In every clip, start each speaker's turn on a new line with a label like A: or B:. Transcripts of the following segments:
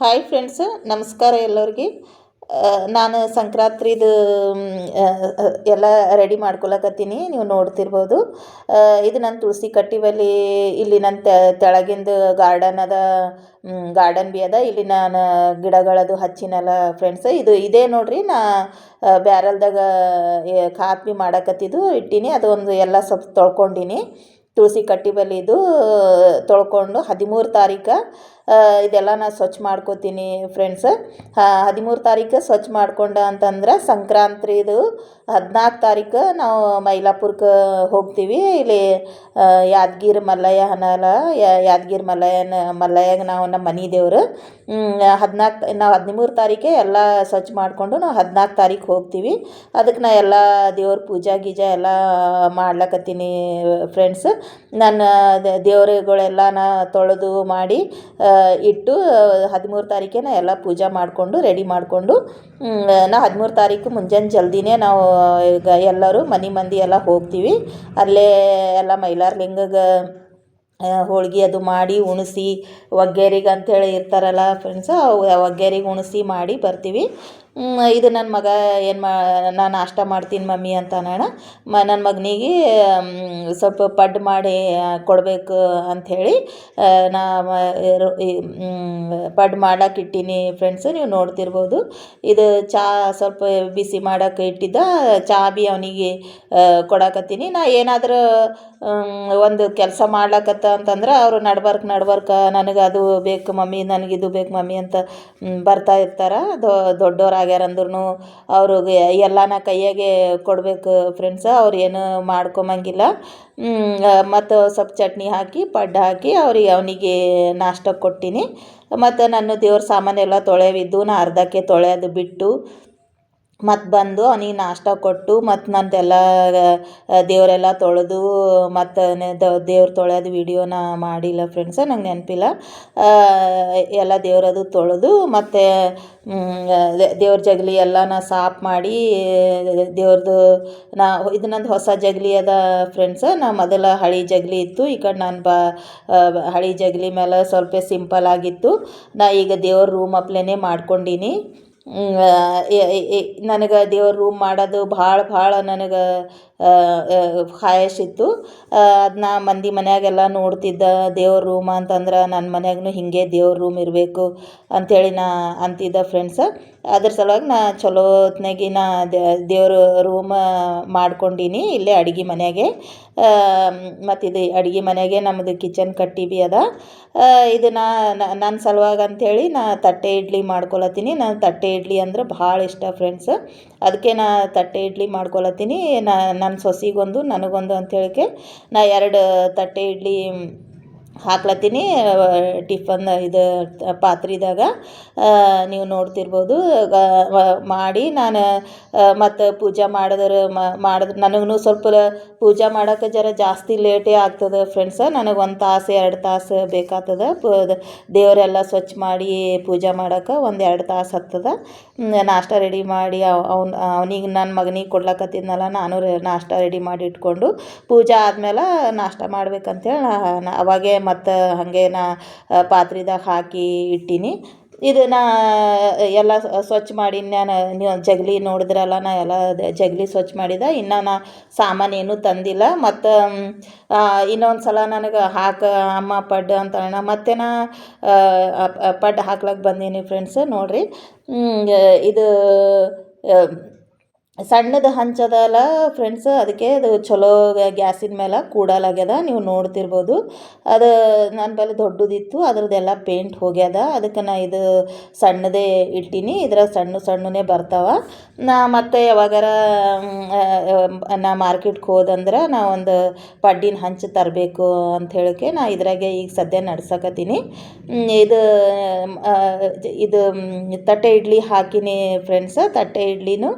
A: Hi friends ನಮಸ್ಕಾರ ಎಲ್ಲರಿಗೆ. ನಾನು ಆ, ಎಲ್ಲ ರೆಡಿ ಮಾಡ್ಕೊಳಕತ್ತೀನಿ ನೀವು ನೋಡ್ತಿರ್ಬೋದು. ಇದು ನನ್ನ ತುಳಸಿ ಕಟ್ಟಿ ಇಲ್ಲಿ ನನ್ನ ತೆಳಗಿಂದು ಗಾರ್ಡನ್ ಅದ ಗಾರ್ಡನ್ ಬಿ ಅದ. ಇಲ್ಲಿ ನಾನು ಗಿಡಗಳದು ಹಚ್ಚಿನಲ್ಲ ಫ್ರೆಂಡ್ಸ್ ಇದು ಇದೇ ನೋಡ್ರಿ ನಾ ಬ್ಯಾರಲ್ದಾಗ ಕಾಪಿ ಮಾಡಕತ್ತಿದ್ದು ಇಟ್ಟೀನಿ. ಅದು ಒಂದು ಎಲ್ಲ ಸ್ವಲ್ಪ ತೊಳ್ಕೊಂಡಿನಿ. ತುಳಸಿ ಕಟ್ಟಿ ಬಲಿದು ತೊಳ್ಕೊಂಡು ಹದಿಮೂರು ತಾರೀಕು ಇದೆಲ್ಲ ನಾನು ಸ್ವಚ್ಛ ಮಾಡ್ಕೋತೀನಿ ಫ್ರೆಂಡ್ಸ್ ಹದಿಮೂರು ತಾರೀಕು ಸ್ವಚ್ಛ ಮಾಡ್ಕೊಂಡ ಅಂತಂದ್ರೆ ಸಂಕ್ರಾಂತಿದು ಹದಿನಾಲ್ಕು ತಾರೀಕು ನಾವು ಮೈಲಾಪುರಕ್ಕೆ ಹೋಗ್ತೀವಿ. ಇಲ್ಲಿ ಯಾದಗಿರಿ ಮಲ್ಲಯ್ಯ ಹನಲ ಯಾದಗಿರಿ ಮಲ್ಲಯ್ಯನ, ಮಲ್ಲಯ್ಯಗೆ ನಾವು ನಮ್ಮ ಮನೆ ದೇವರು. ಹದಿನಾಲ್ಕು ನಾವು ಹದಿಮೂರು ತಾರೀಕೆ ಎಲ್ಲ ಸ್ವಚ್ಛ ಮಾಡಿಕೊಂಡು ನಾವು ಹದಿನಾಲ್ಕು ತಾರೀಕು ಹೋಗ್ತೀವಿ. ಅದಕ್ಕೆ ನಾ ಎಲ್ಲ ದೇವ್ರ ಪೂಜಾ ಗೀಜಾ ಎಲ್ಲ ಮಾಡ್ಲಕತ್ತೀನಿ ಫ್ರೆಂಡ್ಸ್ ನನ್ನ ದೇವರುಗಳೆಲ್ಲ ನಾ ತೊಳೆದು ಮಾಡಿ ಇಟ್ಟು ಹದಿಮೂರು ತಾರೀಕೇನ ಎಲ್ಲ ಪೂಜೆ ಮಾಡಿಕೊಂಡು, ರೆಡಿ ಮಾಡಿಕೊಂಡು ನಾ ಹದಿಮೂರು ತಾರೀಕು ಮುಂಜಾನೆ ಜಲ್ದಿನೇ ನಾವು, ಈಗ ಎಲ್ಲರೂ ಮನೆ ಮಂದಿ ಎಲ್ಲ ಹೋಗ್ತೀವಿ. ಅಲ್ಲೇ ಎಲ್ಲ ಮೈಲಾರಲಿಂಗಗೆ ಹೋಳ್ಗೆ ಅದು ಮಾಡಿ ಉಣಿಸಿ ಒಗ್ಗೇರಿಗೆ ಅಂಥೇಳಿ ಇರ್ತಾರಲ್ಲ ಫ್ರೆಂಡ್ಸ್ ಒಗ್ಗೇರಿಗೆ ಉಣಿಸಿ ಮಾಡಿ ಬರ್ತೀವಿ. ಇದು ನನ್ನ ಮಗ ಏನು ಮಾ ನಾನು ನಾಷ್ಟ ಮಾಡ್ತೀನಿ ಮಮ್ಮಿ ಅಂತ ನಾನು ಮ ನನ್ನ ಮಗನಿಗೆ ಸ್ವಲ್ಪ ಪಡ್ಡು ಮಾಡಿ ಕೊಡಬೇಕು ಅಂಥೇಳಿ ನಾ ಮ- ರು- ಈ, ಮ್, ಪಡ್ಡು ಮಾಡಕ್ಕೆ ಇಟ್ಟೀನಿ ಫ್ರೆಂಡ್ಸ್ ನೀವು ನೋಡ್ತಿರ್ಬೋದು. ಇದು ಚಾ ಸ್ವಲ್ಪ ಬಿಸಿ ಮಾಡಕ್ಕೆ ಇಟ್ಟಿದ್ದ ಚಾ ಬಿ ಅವನಿಗೆ ಕೊಡಕತ್ತೀನಿ. ನಾ ಏನಾದರೂ ಒಂದು ಕೆಲಸ ಮಾಡ್ಲಾಕತ್ತ ಅಂತಂದ್ರೆ ಅವರು ನಡ್ಬರ್ಕ್ ನಡ್ಬರ್ಕ ನನಗೆ ಅದು ಬೇಕು ಮಮ್ಮಿ ನನಗಿದು ಬೇಕು ಮಮ್ಮಿ ಅಂತ ಬರ್ತಾ ಇರ್ತಾರೆ. ದೊಡ್ಡವ್ರು ಆಗ್ಯಾರ ಅಂದ್ರೂ ಅವ್ರಿಗೆ ಎಲ್ಲನ ಕೈಯಾಗೆ ಕೊಡಬೇಕು ಫ್ರೆಂಡ್ಸ್ ಅವ್ರು ಏನು ಮಾಡ್ಕೊಂಬಂಗಿಲ್ಲ ಮತ್ತು ಸ್ವಲ್ಪ ಚಟ್ನಿ ಹಾಕಿ, ಪಡ್ಡು ಹಾಕಿ ಅವ್ರಿಗೆ ಅವನಿಗೆ ನಾಷ್ಟ ಕೊಟ್ಟಿನಿ. ಮತ್ತು ನನ್ನ ದೇವ್ರ ಸಾಮಾನೆಲ್ಲ ತೊಳೆವಿದ್ದು, ನಾ ಅರ್ಧಕ್ಕೆ ತೊಳೆಯೋದು ಬಿಟ್ಟು ಮತ್ತು ಬಂದು ಅವ್ನಿಗೆ ನಾಷ್ಟ ಕೊಟ್ಟು ಮತ್ತು ನಂದೆಲ್ಲ ದೇವರೆಲ್ಲ ತೊಳೆದು ಮತ್ತು ದೇವ್ರು ತೊಳೆಯೋದು ವಿಡಿಯೋನ ಮಾಡಿಲ್ಲ ಫ್ರೆಂಡ್ಸ ನಂಗೆ ನೆನಪಿಲ್ಲ. ಎಲ್ಲ ದೇವರದು ತೊಳೆದು ಮತ್ತು ದೇವ್ರ ಜಗಲಿ ಎಲ್ಲನ ಸಾಫ್ ಮಾಡಿ ದೇವ್ರದ್ದು ನಾ, ಇದು ನಂದು ಹೊಸ ಜಗಲಿ ಅದ ಫ್ರೆಂಡ್ಸ ನಾ ಮೊದಲ ಹಳಿ ಜಗಲಿ ಇತ್ತು, ಈ ಕಡೆ ನಾನು ಬಾ ಹಳಿ ಜಗಲಿ ಮೇಲೆ ಸ್ವಲ್ಪ ಸಿಂಪಲ್ ಆಗಿತ್ತು. ನಾ ಈಗ ದೇವ್ರ ರೂಮ್ ಅಪ್ಲೇನೆ ಮಾಡ್ಕೊಂಡೀನಿ. ನನಗೆ ದೇವ್ರ ರೂಮ್ ಮಾಡೋದು ಭಾಳ ಭಾಳ ನನಗೆ ಖಾಯಶ್ ಇತ್ತು. ಅದನ್ನ ಮಂದಿ ಮನೆಯಾಗೆಲ್ಲ ನೋಡ್ತಿದ್ದ ದೇವ್ರ ರೂಮ್ ಅಂತಂದ್ರೆ ನನ್ನ ಮನೆಯಾಗೂ ಹಿಂಗೆ ದೇವ್ರ ರೂಮ್ ಇರಬೇಕು ಅಂಥೇಳಿ ನಾ ಅಂತಿದ್ದೆ ಫ್ರೆಂಡ್ಸ ಅದ್ರ ಸಲುವಾಗಿ ನಾ ಚಲೋ ಹೊತ್ನಾಗಿ ನಾ ದೇವ್ರ ರೂಮ್ ಮಾಡ್ಕೊಂಡೀನಿ ಇಲ್ಲೇ ಅಡುಗೆ ಮನೆಗೆ ಮತ್ತು ಇದು ಅಡುಗೆ ಮನೆಗೆ ನಮ್ಮದು ಕಿಚನ್ ಕಟ್ಟಿ ಬಿ ಅದ. ನಾ ನನ್ನ ಸಲುವಾಗಿ ಅಂಥೇಳಿ ನಾ ತಟ್ಟೆ ಇಡ್ಲಿ ಮಾಡ್ಕೊಳತ್ತೀನಿ. ನಾನು ತಟ್ಟೆ ಇಡ್ಲಿ ಅಂದ್ರೆ ಭಾಳ ಇಷ್ಟ ಫ್ರೆಂಡ್ಸ್ ಅದಕ್ಕೆ ನಾ ತಟ್ಟೆ ಇಡ್ಲಿ ಮಾಡ್ಕೊಳತ್ತೀನಿ. ನಾ ನನ್ನ ಸೊಸಿಗೊಂದು, ನನಗೊಂದು ಅಂಥೇಳಿಕೆ ನಾ ಎರಡು ತಟ್ಟೆ ಇಡ್ಲಿ ಹಾಕ್ಲತ್ತೀನಿ, ಟಿಫನ್ ಇದು, ಪಾತ್ರೆದಾಗ ನೀವು ನೋಡ್ತಿರ್ಬೋದು ಮಾಡಿ ನಾನು ಮತ್ತು ಪೂಜೆ ಮಾಡಿದ್ರೆ ಮಾಡಿದ್ರೆ ನನಗೂ ಸ್ವಲ್ಪ ಪೂಜೆ ಮಾಡೋಕೆ ಜರ ಜಾಸ್ತಿ ಲೇಟೇ ಆಗ್ತದೆ ಫ್ರೆಂಡ್ಸ ನನಗೆ ಒಂದು ತಾಸು, ಎರಡು ತಾಸು ಬೇಕಾಗ್ತದೆ ದೇವರೆಲ್ಲ ಸ್ವಚ್ಛ ಮಾಡಿ ಪೂಜೆ ಮಾಡೋಕೆ ಒಂದು ಎರಡು ತಾಸು ಹತ್ತದ. ನಾಷ್ಟ ರೆಡಿ ಮಾಡಿ ಅವ್ನು, ಅವನಿಗೆ ನನ್ನ ಮಗನಿಗೆ ಕೊಡ್ಲಕತ್ತಿದ್ನಲ್ಲ, ನಾನು ನಾಷ್ಟ ರೆಡಿ ಮಾಡಿ ಇಟ್ಕೊಂಡು, ಪೂಜೆ ಆದಮೇಲೆ ನಾಷ್ಟ ಮಾಡ್ಬೇಕಂತೇಳಿ ಅವಾಗೇ ಮತ್ತು ಹಾಗೆ ನಾ ಪಾತ್ರೆದಾಗ ಹಾಕಿ ಇಟ್ಟೀನಿ. ನಾ ಎಲ್ಲ ಸ್ವಚ್ಛ ಮಾಡಿ ನಾನು ನೀವು ಜಗಲಿ ನೋಡಿದ್ರಲ್ಲ ನಾ ಎಲ್ಲ ಜಗಲಿ ಸ್ವಚ್ಛ ಮಾಡಿದ. ಇನ್ನು ನಾ ಸಾಮಾನು ತಂದಿಲ್ಲ. ಮತ್ತು ಇನ್ನೊಂದು ಸಲ ನನಗೆ ಹಾಕ, ಅಮ್ಮ ಪಡ್ಡು ಅಂತ ಅಣ್ಣ ಮತ್ತೆ ನಾ ಪಡ್ಡು ಹಾಕ್ಲಕ್ಕೆ ಬಂದೀನಿ ಫ್ರೆಂಡ್ಸ್ ನೋಡಿರಿ. ಇದು ಸಣ್ಣದು ಹಂಚದಲ್ಲ ಫ್ರೆಂಡ್ಸ್ ಅದಕ್ಕೆ ಅದು ಚಲೋ ಗ್ಯಾಸಿನ ಮೇಲೆ ಕೂಡಲಾಗ್ಯದ ನೀವು ನೋಡ್ತಿರ್ಬೋದು. ಅದು ನನ್ನ ಬಳಿ ದೊಡ್ಡದಿತ್ತು, ಅದ್ರದ್ದೆಲ್ಲ ಪೇಂಟ್ ಹೋಗ್ಯದ, ಅದಕ್ಕೆ ನಾ ಇದು ಸಣ್ಣದೇ ಇಟ್ಟೀನಿ, ಇದ್ರ ಸಣ್ಣ ಸಣ್ಣನೇ ಬರ್ತಾವ. ನಾ ಮತ್ತೆ ಯಾವಾಗಾರ ನಾ ಮಾರ್ಕೆಟ್ಗೆ ಹೋದಂದ್ರೆ ನಾ ಒಂದು ಪಡ್ಡಿನ ಹಂಚು ತರಬೇಕು ಅಂತ ಹೇಳಕ್ಕೆ ನಾ ಇದ್ರಾಗೆ ಈಗ ಸದ್ಯ ನಡ್ಸಕತ್ತೀನಿ. ಇದು ಇದು ತಟ್ಟೆ ಇಡ್ಲಿ ಹಾಕಿನಿ ಫ್ರೆಂಡ್ಸ್ ತಟ್ಟೆ ಇಡ್ಲಿನೂ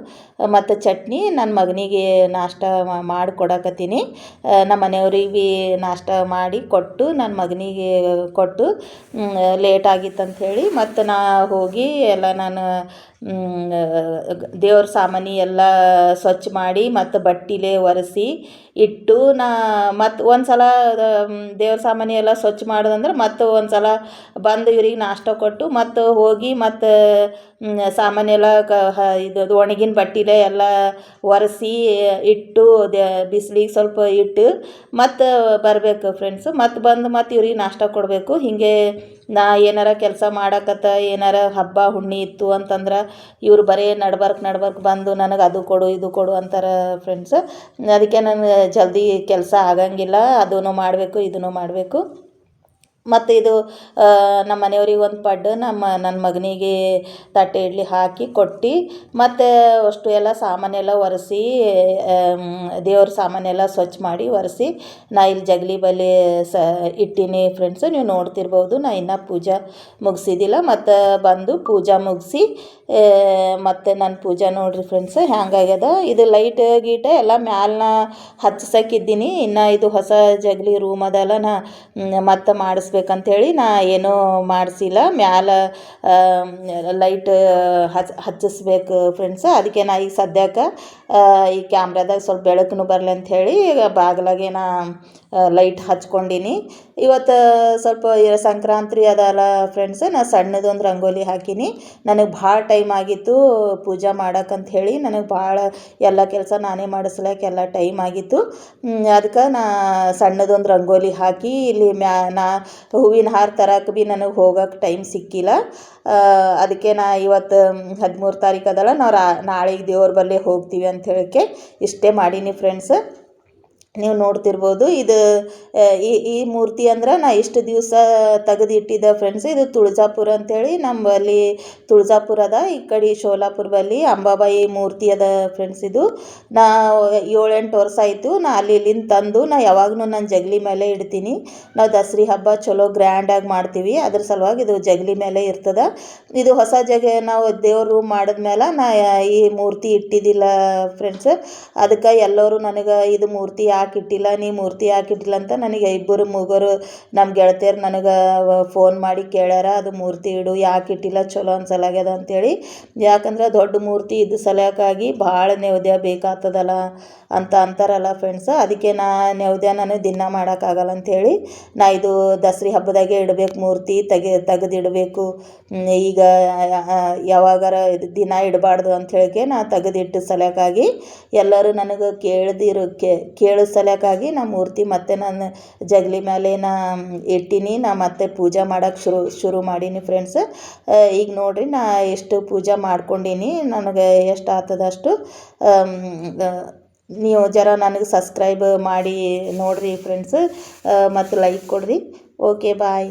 A: ಮತ್ತು ಚಟ್ನಿ ನನ್ನ ಮಗನಿಗೆ ನಾಷ್ಟ ಮಾಡಿ ಕೊಡಕತ್ತೀನಿ ನಮ್ಮ ಮನೆಯವ್ರಿಗೆ ಭೀ ನಾಷ್ಟ ಮಾಡಿ ಕೊಟ್ಟು ನನ್ನ ಮಗನಿಗೆ ಕೊಟ್ಟು ಲೇಟ್ ಆಗಿತ್ತು ಹೇಳಿ ಮತ್ತು ನಾ ಹೋಗಿ ಎಲ್ಲ ನಾನು ದೇವ್ರ ಸಾಮಾನಿ ಎಲ್ಲ ಸ್ವಚ್ಛ ಮಾಡಿ ಮತ್ತು ಬಟ್ಟೆಲೆ ಒರೆಸಿ ಇಟ್ಟು ನಾ ಮತ್ತು ಒಂದು ಸಲ ದೇವ್ರ ಸಾಮಾನಿ ಎಲ್ಲ ಸ್ವಚ್ಛ ಮಾಡ್ದಂದ್ರೆ ಮತ್ತು ಒಂದು ಸಲ ಬಂದು ಇವ್ರಿಗೆ ನಾಷ್ಟ ಕೊಟ್ಟು ಮತ್ತು ಹೋಗಿ ಮತ್ತು ಸಾಮಾನು ಎಲ್ಲ ಕ, ಹ, ಇದು ಒಣಗಿನ ಬಟ್ಟೆಲೆ ಎಲ್ಲ ಒರೆಸಿ, ಇಟ್ಟು, ದ, ಬಿಸ್ಲಿಗೆ ಸ್ವಲ್ಪ ಇಟ್ಟು ಮತ್ತು ಬರಬೇಕು ಫ್ರೆಂಡ್ಸು ಮತ್ತು ಬಂದು ಮತ್ತು ಇವ್ರಿಗೆ ನಾಷ್ಟ ಕೊಡಬೇಕು. ಹೀಗೆ ನಾ ಏನಾರ ಕೆಲಸ ಮಾಡಕತ್ತ ಏನಾರ ಹಬ್ಬ ಹುಣ್ಣಿ ಇತ್ತು ಅಂತಂದ್ರೆ ಇವ್ರು ಬರೀ ನಡ್ಬರ್ಕ್ ನಡ್ಬರ್ಕ್ ಬಂದು ನನಗೆ ಅದು ಕೊಡು, ಇದು ಕೊಡು ಅಂತಾರೆ ಫ್ರೆಂಡ್ಸ್ ಅದಕ್ಕೆ ನನಗೆ ಜಲ್ದಿ ಕೆಲಸ ಆಗಂಗಿಲ್ಲ. ಅದೂ ಮಾಡಬೇಕು ಇದೂ ಮಾಡಬೇಕು. ಮತ್ತು ಇದು ನಮ್ಮ ಮನೆಯವ್ರಿಗೆ ಒಂದು ಪಡ್ಡು, ನಮ್ಮ ನನ್ನ ಮಗನಿಗೆ ತಟ್ಟೆ ಇಡ್ಲಿ ಹಾಕಿ ಕೊಟ್ಟು, ಮತ್ತು ಅಷ್ಟು ಎಲ್ಲ ಸಾಮಾನೆಲ್ಲ ಒರೆಸಿ ದೇವ್ರ ಸಾಮಾನೆಲ್ಲ ಸ್ವಚ್ಛ ಮಾಡಿ ಒರೆಸಿ, ನಾ ಇಲ್ಲಿ ಜಗಲಿ ಬಳಿ ಸ, ಇಟ್ಟೀನಿ ಫ್ರೆಂಡ್ಸ್ ನೀವು ನೋಡ್ತಿರ್ಬೋದು, ನಾ ಇನ್ನೂ ಪೂಜೆ ಮುಗಿಸಿದ್ದಿಲ್ಲ ಮತ್ತು ಬಂದು ಪೂಜೆ ಮುಗಿಸಿ ಮತ್ತು ನನ್ನ ಪೂಜೆ ನೋಡಿರಿ ಫ್ರೆಂಡ್ಸ್ ಹ್ಯಾಂಗಾಗ್ಯದ, ಇದು ಲೈಟ್ ಗೀಟ ಎಲ್ಲ ಮ್ಯಾಲನ್ನ ಹಚ್ಸಕ್ಕಿದ್ದೀನಿ ಇನ್ನು ಇದು ಹೊಸ ಜಗಲಿ ರೂಮ್ ಅದಲ್ಲ ನಾ ಮತ್ತೆ ಮಾಡಿಸ್ಬೇಕಂಥೇಳಿ ನಾ ಏನೂ ಮಾಡಿಸಿಲ್ಲ. ಮ್ಯಾಲ ಲೈಟ್ ಹಚ್ ಹಚ್ಚಿಸ್ಬೇಕು ಫ್ರೆಂಡ್ಸ್ ಅದಕ್ಕೆ ನಾ ಈಗ ಸದ್ಯಕ್ಕೆ ಈ ಕ್ಯಾಮ್ರಾದಾಗ ಸ್ವಲ್ಪ ಬೆಳಕನ್ನು ಬರಲಿ ಅಂಥೇಳಿ ಬಾಗ್ಲಾಗೆ ನಾ ಲೈಟ್ ಹಚ್ಕೊಂಡೀನಿ. ಇವತ್ತು ಸ್ವಲ್ಪ ಸಂಕ್ರಾಂತಿ ಅದಲ್ಲ ಫ್ರೆಂಡ್ಸ್ ನಾ ಸಣ್ಣದೊಂದು ರಂಗೋಲಿ ಹಾಕೀನಿ. ನನಗೆ ಭಾಳ ಟೈಮ್ ಆಗಿತ್ತು ಪೂಜೆ ಹೇಳಿ. ನನಗೆ ಭಾಳ ಎಲ್ಲ ಕೆಲಸ ನಾನೇ ಮಾಡಿಸ್ಲಕ್ಕ ಎಲ್ಲ ಟೈಮ್ ಆಗಿತ್ತು. ಅದಕ್ಕೆ ನಾ ಸಣ್ಣದೊಂದು ರಂಗೋಲಿ ಹಾಕಿ ಇಲ್ಲಿ ಮ್ಯಾ, ನಾ ಹೂವಿನ ಹಾರ ತರಕ್ಕೆ ಭೀ ನನಗೆ ಹೋಗಕ್ಕೆ ಟೈಮ್ ಸಿಕ್ಕಿಲ್ಲ. ಅದಕ್ಕೆ ನಾ ಇವತ್ತು ಹದಿಮೂರು ತಾರೀಕು ಅದಲ್ಲ, ನಾವು ರಾ, ನಾಳೆಗೆ ದೇವ್ರ ಬಳಿ ಹೋಗ್ತೀವಿ ಅಂತ ಹೇಳಕ್ಕೆ ಇಷ್ಟೇ ಮಾಡೀನಿ ಫ್ರೆಂಡ್ಸ್ ನೀವು ನೋಡ್ತಿರ್ಬೋದು. ಇದು ಈ ಈ ಮೂರ್ತಿ ಅಂದ್ರೆ ನಾ ಇಷ್ಟು ದಿವಸ ತೆಗೆದಿಟ್ಟಿದ್ದೆ ಫ್ರೆಂಡ್ಸ್ ಇದು ತುಳಜಾಪುರ ಅಂಥೇಳಿ ನಮ್ಮಲ್ಲಿ ತುಳಜಾಪುರ ಅದ. ಈ ಕಡೆ ಶೋಲಾಪುರ ಬಲ್ಲಿ ಅಂಬಾಬಾಯಿ ಮೂರ್ತಿ ಅದ ಫ್ರೆಂಡ್ಸ್ ಇದು. ನಾ ಏಳೆಂಟು ವರ್ಷ ಆಯಿತು, ನಾ ಅಲ್ಲಿ ಇಲ್ಲಿಂದ ತಂದು, ನಾ ಯಾವಾಗಲೂ ನನ್ನ ಜಗಲಿ ಮೇಲೆ ಇಡ್ತೀನಿ. ನಾವು ದಸರಿ ಹಬ್ಬ ಚಲೋ ಗ್ರ್ಯಾಂಡಾಗಿ ಮಾಡ್ತೀವಿ. ಅದ್ರ ಸಲುವಾಗಿ ಇದು ಜಗಲಿ ಮೇಲೆ ಇರ್ತದೆ. ಇದು ಹೊಸ ಜಗ ನಾವು ದೇವ್ರ ರೂಮ್ ಮಾಡಿದ್ಮೇಲೆ ನಾ ಈ ಮೂರ್ತಿ ಇಟ್ಟಿದ್ದಿಲ್ಲ ಫ್ರೆಂಡ್ಸ್ ಅದಕ್ಕೆ ಎಲ್ಲರೂ ನನಗೆ ಇದು ಮೂರ್ತಿ ಯಾಕೆ ಇಟ್ಟಿಲ್ಲ ನೀ ಮೂರ್ತಿ ಹಾಕಿಟ್ಟಿಲ್ಲ ಅಂತ ನನಗೆ ಇಬ್ಬರು ಮೂಗರು ನಮ್ಮ ಗೆಳತಿಯರು ನನಗೆ ಫೋನ್ ಮಾಡಿ ಕೇಳ್ಯಾರ, ಅದು ಮೂರ್ತಿ ಇಡು, ಯಾಕೆ ಇಟ್ಟಿಲ್ಲ, ಚಲೋ ಅನ್ಸಲಾಗ್ಯದ ಅಂಥೇಳಿ ಯಾಕಂದ್ರೆ ದೊಡ್ಡ ಮೂರ್ತಿ ಇದ್ದ ಸಲಕ್ಕಾಗಿ ಭಾಳ ನೈವೇದ್ಯ ಬೇಕಾಗ್ತದಲ್ಲ ಅಂತ ಅಂತಾರಲ್ಲ ಫ್ರೆಂಡ್ಸ್ ಅದಕ್ಕೆ ನಾ ನೈವೇದ್ಯ ನಾನು ದಿನ ಮಾಡೋಕ್ಕಾಗಲ್ಲ ಅಂಥೇಳಿ ನಾ ಇದು ದಸರಿ ಹಬ್ಬದಾಗೆ ಇಡಬೇಕು ಮೂರ್ತಿ, ತೆಗೆ ತೆಗೆದಿಡಬೇಕು ಈಗ ಯಾವಾಗಾರ ದಿನ ಇಡಬಾರ್ದು ಅಂಥೇಳಿಕೆ ನಾ ತೆಗೆದಿಟ್ಟು ಸಲಕ್ಕಾಗಿ ಎಲ್ಲರೂ ನನಗೆ ಕೇಳ್ದಿರೋ ಕೇಳೋ ಸಲಕ್ಕಾಗಿ ನಾ ಮೂರ್ತಿ ಮತ್ತೆ ನಾನು ಜಗಲಿ ಮೇಲೆ ನಾ ಇಟ್ಟೀನಿ. ನಾ ಮತ್ತೆ ಪೂಜೆ ಮಾಡಕ್ಕೆ ಶುರು ಶುರು ಮಾಡೀನಿ ಫ್ರೆಂಡ್ಸ್ ಈಗ ನೋಡಿರಿ ನಾ ಎಷ್ಟು ಪೂಜೆ ಮಾಡ್ಕೊಂಡೀನಿ. ನನಗೆ ಎಷ್ಟು ಆಗ್ತದ ಅಷ್ಟು ನೀವು ಜರ ನನಗೆ ಸಬ್ಸ್ಕ್ರೈಬ್ ಮಾಡಿ ನೋಡಿರಿ ಫ್ರೆಂಡ್ಸ್ ಮತ್ತು ಲೈಕ್ ಕೊಡಿರಿ. Okay bye